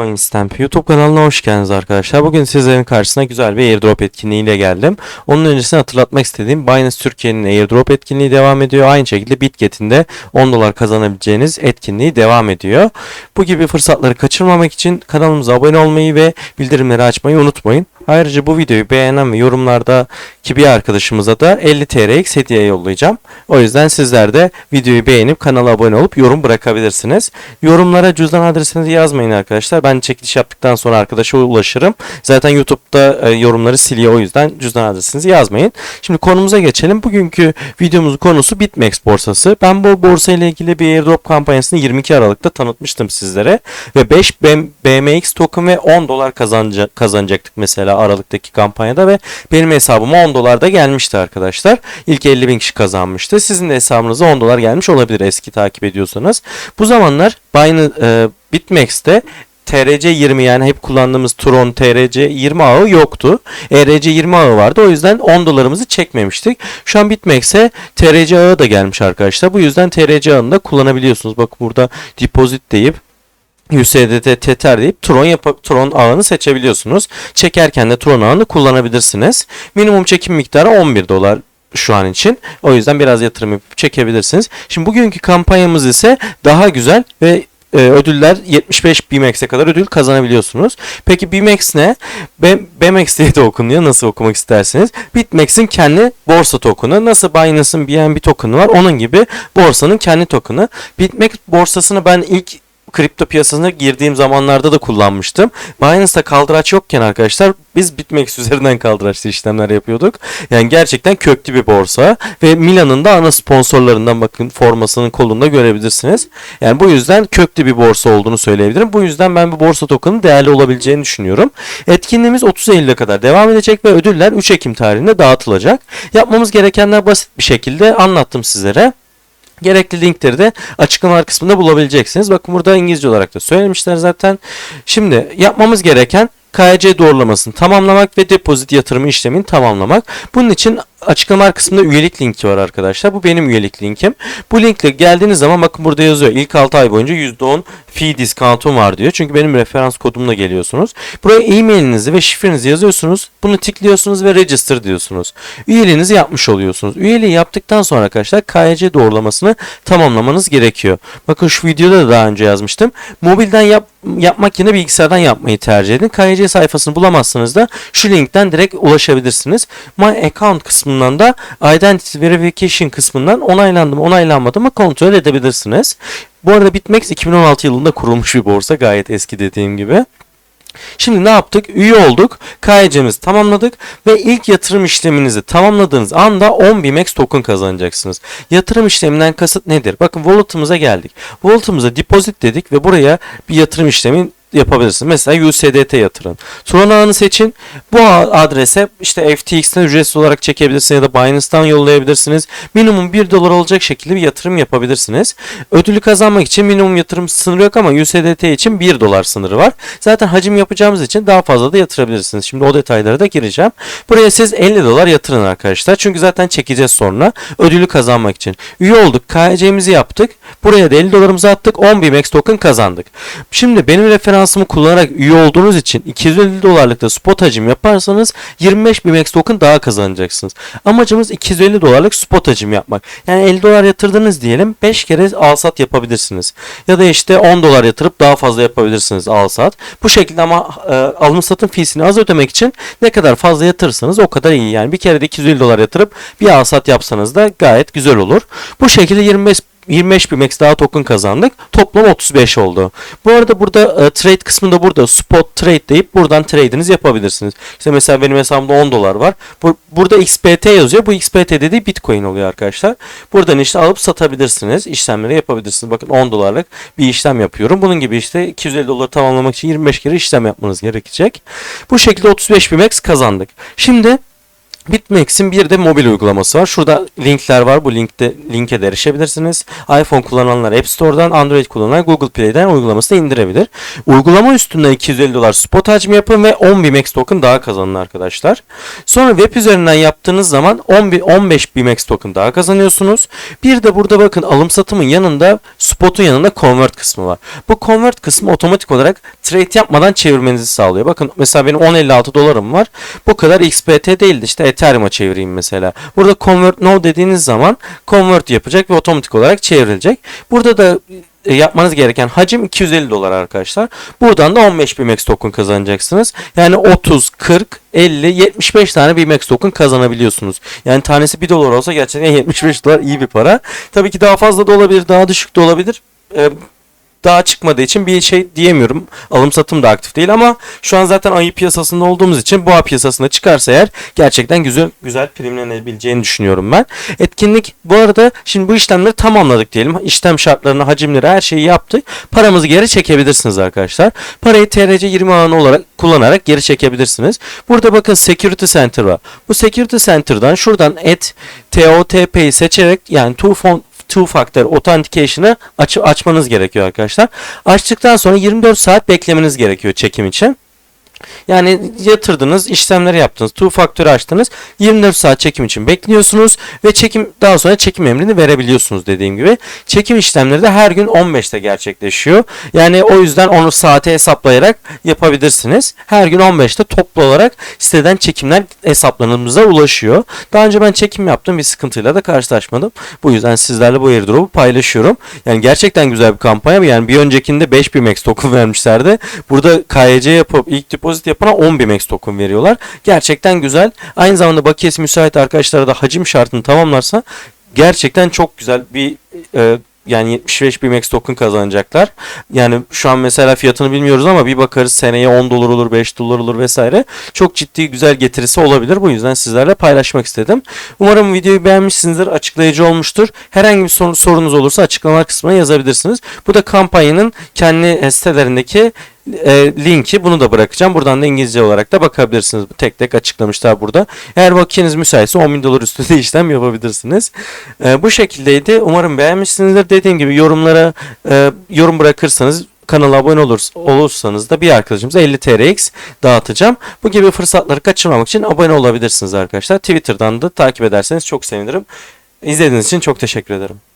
Coinstamp YouTube kanalına hoş geldiniz arkadaşlar. Bugün sizlerin karşısına güzel bir airdrop etkinliğiyle geldim. Onun öncesini hatırlatmak istediğim Binance Türkiye'nin airdrop etkinliği devam ediyor. Aynı şekilde Bitget'in de 10 dolar kazanabileceğiniz etkinliği devam ediyor. Bu gibi fırsatları kaçırmamak için kanalımıza abone olmayı ve bildirimleri açmayı unutmayın. Ayrıca bu videoyu beğenen ve yorumlardaki bir arkadaşımıza da 50 TRX hediye yollayacağım. O yüzden sizler de videoyu beğenip kanala abone olup yorum bırakabilirsiniz. Yorumlara cüzdan adresinizi yazmayın arkadaşlar. Ben çekiliş yaptıktan sonra arkadaşa ulaşırım. Zaten YouTube'da e, yorumları siliyor o yüzden cüzdan adresinizi yazmayın. Şimdi konumuza geçelim. Bugünkü videomuzun konusu Bitmex borsası. Ben bu borsa ile ilgili bir airdrop kampanyasını 22 Aralık'ta tanıtmıştım sizlere. Ve 5 BMX token ve 10 dolar kazanacaktık mesela Aralık'taki kampanyada ve benim hesabıma 10 dolar da gelmişti arkadaşlar. İlk 50 bin kişi kazanmıştı. Sizin de hesabınıza 10 dolar gelmiş olabilir eski takip ediyorsanız. Bu zamanlar Binance, e, Bitmex'te TRC20 yani hep kullandığımız Tron TRC20 ağı yoktu. ERC20 ağı vardı. O yüzden 10 dolarımızı çekmemiştik. Şu an Bitmex'e TRC ağı da gelmiş arkadaşlar. Bu yüzden TRC ağını da kullanabiliyorsunuz. Bak burada deposit deyip USDT Tether deyip Tron, yap Tron ağını seçebiliyorsunuz. Çekerken de Tron ağını kullanabilirsiniz. Minimum çekim miktarı 11 dolar şu an için. O yüzden biraz yatırım yapıp çekebilirsiniz. Şimdi bugünkü kampanyamız ise daha güzel ve e, ödüller 75 BMX'e kadar ödül kazanabiliyorsunuz. Peki BMX ne? B BMX diye de okunuyor. Nasıl okumak isterseniz. Bitmex'in kendi borsa tokenu. Nasıl Binance'ın BNB tokenu var. Onun gibi borsanın kendi tokenu. Bitmex borsasını ben ilk kripto piyasasına girdiğim zamanlarda da kullanmıştım. Binance'da kaldıraç yokken arkadaşlar biz Bitmex üzerinden kaldıraçlı işlemler yapıyorduk. Yani gerçekten köklü bir borsa ve Milan'ın da ana sponsorlarından bakın formasının kolunda görebilirsiniz. Yani bu yüzden köklü bir borsa olduğunu söyleyebilirim. Bu yüzden ben bu borsa token'ın değerli olabileceğini düşünüyorum. Etkinliğimiz 30 Eylül'e kadar devam edecek ve ödüller 3 Ekim tarihinde dağıtılacak. Yapmamız gerekenler basit bir şekilde anlattım sizlere. Gerekli linkleri de açıklama kısmında bulabileceksiniz. Bakın burada İngilizce olarak da söylemişler zaten. Şimdi yapmamız gereken KYC doğrulamasını tamamlamak ve depozit yatırımı işlemini tamamlamak. Bunun için açıklama kısmında üyelik linki var arkadaşlar. Bu benim üyelik linkim. Bu linkle geldiğiniz zaman bakın burada yazıyor. İlk 6 ay boyunca %10 fee discount'um var diyor. Çünkü benim referans kodumla geliyorsunuz. Buraya e-mailinizi ve şifrenizi yazıyorsunuz. Bunu tıklıyorsunuz ve register diyorsunuz. Üyeliğinizi yapmış oluyorsunuz. Üyeliği yaptıktan sonra arkadaşlar KYC doğrulamasını tamamlamanız gerekiyor. Bakın şu videoda da daha önce yazmıştım. Mobilden yap, yapmak yerine bilgisayardan yapmayı tercih edin. KYC sayfasını bulamazsınız da şu linkten direkt ulaşabilirsiniz. My account kısmından da Identity Verification kısmından onaylandı mı onaylanmadı mı kontrol edebilirsiniz. Bu arada Bitmex 2016 yılında kurulmuş bir borsa gayet eski dediğim gibi. Şimdi ne yaptık? Üye olduk. KYC'mizi tamamladık ve ilk yatırım işleminizi tamamladığınız anda 10 BMX token kazanacaksınız. Yatırım işleminden kasıt nedir? Bakın wallet'ımıza geldik. Wallet'ımıza deposit dedik ve buraya bir yatırım işlemi yapabilirsiniz. Mesela USDT yatırın. Tron ağını seçin. Bu adrese işte FTX'ten ücretsiz olarak çekebilirsiniz ya da Binance'tan yollayabilirsiniz. Minimum 1 dolar olacak şekilde bir yatırım yapabilirsiniz. Ödülü kazanmak için minimum yatırım sınırı yok ama USDT için 1 dolar sınırı var. Zaten hacim yapacağımız için daha fazla da yatırabilirsiniz. Şimdi o detaylara da gireceğim. Buraya siz 50 dolar yatırın arkadaşlar. Çünkü zaten çekeceğiz sonra ödülü kazanmak için. Üye olduk. KYC'mizi yaptık. Buraya da 50 dolarımızı attık. 10 BMX token kazandık. Şimdi benim referans referansımı kullanarak üye olduğunuz için 250 dolarlık da spot hacim yaparsanız 25 BMX token daha kazanacaksınız. Amacımız 250 dolarlık spot hacim yapmak. Yani 50 dolar yatırdınız diyelim 5 kere al sat yapabilirsiniz. Ya da işte 10 dolar yatırıp daha fazla yapabilirsiniz al sat. Bu şekilde ama e, alım satım fiisini az ödemek için ne kadar fazla yatırırsanız o kadar iyi. Yani bir kere de 250 dolar yatırıp bir al sat yapsanız da gayet güzel olur. Bu şekilde 25 25 BMX daha token kazandık. Toplam 35 oldu. Bu arada burada e, trade kısmında burada spot trade deyip buradan trade'inizi yapabilirsiniz. İşte mesela benim hesabımda 10 dolar var. Bu, burada XPT yazıyor. Bu XPT dediği Bitcoin oluyor arkadaşlar. Buradan işte alıp satabilirsiniz. İşlemleri yapabilirsiniz. Bakın 10 dolarlık bir işlem yapıyorum. Bunun gibi işte 250 doları tamamlamak için 25 kere işlem yapmanız gerekecek. Bu şekilde 35 BMX kazandık. Şimdi BitMEX'in bir de mobil uygulaması var. Şurada linkler var. Bu linkte linke de erişebilirsiniz. iPhone kullananlar App Store'dan, Android kullananlar Google Play'den uygulamasını indirebilir. Uygulama üstünden 250 dolar spot hacmi yapın ve 10 BMX token daha kazanın arkadaşlar. Sonra web üzerinden yaptığınız zaman 10 bi- 15 BMX token daha kazanıyorsunuz. Bir de burada bakın alım satımın yanında spotun yanında convert kısmı var. Bu convert kısmı otomatik olarak trade yapmadan çevirmenizi sağlıyor. Bakın mesela benim 10.56 dolarım var. Bu kadar XBT değildi. İşte Ethereum'a çevireyim mesela. Burada convert no dediğiniz zaman convert yapacak ve otomatik olarak çevrilecek. Burada da e, yapmanız gereken hacim 250 dolar arkadaşlar. Buradan da 15 BMX token kazanacaksınız. Yani 30, 40, 50, 75 tane BMX token kazanabiliyorsunuz. Yani tanesi 1 dolar olsa gerçekten 75 dolar iyi bir para. Tabii ki daha fazla da olabilir, daha düşük de olabilir. Ee, daha çıkmadığı için bir şey diyemiyorum. Alım satım da aktif değil ama şu an zaten ayı piyasasında olduğumuz için boğa piyasasına çıkarsa eğer gerçekten güzel güzel primlenebileceğini düşünüyorum ben. Etkinlik bu arada şimdi bu işlemleri tamamladık diyelim. İşlem şartlarını, hacimleri her şeyi yaptık. Paramızı geri çekebilirsiniz arkadaşlar. Parayı TRC 20 ağını olarak kullanarak geri çekebilirsiniz. Burada bakın Security Center var. Bu Security Center'dan şuradan et TOTP'yi seçerek yani two phone two factor authentication'ı aç açmanız gerekiyor arkadaşlar. Açtıktan sonra 24 saat beklemeniz gerekiyor çekim için. Yani yatırdınız, işlemleri yaptınız, two factor açtınız. 24 saat çekim için bekliyorsunuz ve çekim daha sonra çekim emrini verebiliyorsunuz dediğim gibi. Çekim işlemleri de her gün 15'te gerçekleşiyor. Yani o yüzden onu saate hesaplayarak yapabilirsiniz. Her gün 15'te toplu olarak siteden çekimler hesaplarımıza ulaşıyor. Daha önce ben çekim yaptım bir sıkıntıyla da karşılaşmadım. Bu yüzden sizlerle bu airdrop'u paylaşıyorum. Yani gerçekten güzel bir kampanya. Yani bir öncekinde 5000 max token vermişlerdi. Burada KYC yapıp ilk depozit yapana 10 max token veriyorlar. Gerçekten güzel. Aynı zamanda bakiyesi müsait arkadaşlara da hacim şartını tamamlarsa gerçekten çok güzel bir e, yani 75 BMX token kazanacaklar. Yani şu an mesela fiyatını bilmiyoruz ama bir bakarız seneye 10 dolar olur, 5 dolar olur vesaire. Çok ciddi güzel getirisi olabilir. Bu yüzden sizlerle paylaşmak istedim. Umarım videoyu beğenmişsinizdir. Açıklayıcı olmuştur. Herhangi bir sorun, sorunuz olursa açıklamalar kısmına yazabilirsiniz. Bu da kampanyanın kendi sitelerindeki e, linki bunu da bırakacağım. Buradan da İngilizce olarak da bakabilirsiniz. Tek tek açıklamışlar burada. Eğer vakitiniz müsaitse 10 bin dolar üstünde işlem yapabilirsiniz. E, bu şekildeydi. Umarım beğenmişsinizdir. Dediğim gibi yorumlara e, yorum bırakırsanız kanala abone olur, olursanız da bir arkadaşımıza 50 TRX dağıtacağım. Bu gibi fırsatları kaçırmamak için abone olabilirsiniz arkadaşlar. Twitter'dan da takip ederseniz çok sevinirim. İzlediğiniz için çok teşekkür ederim.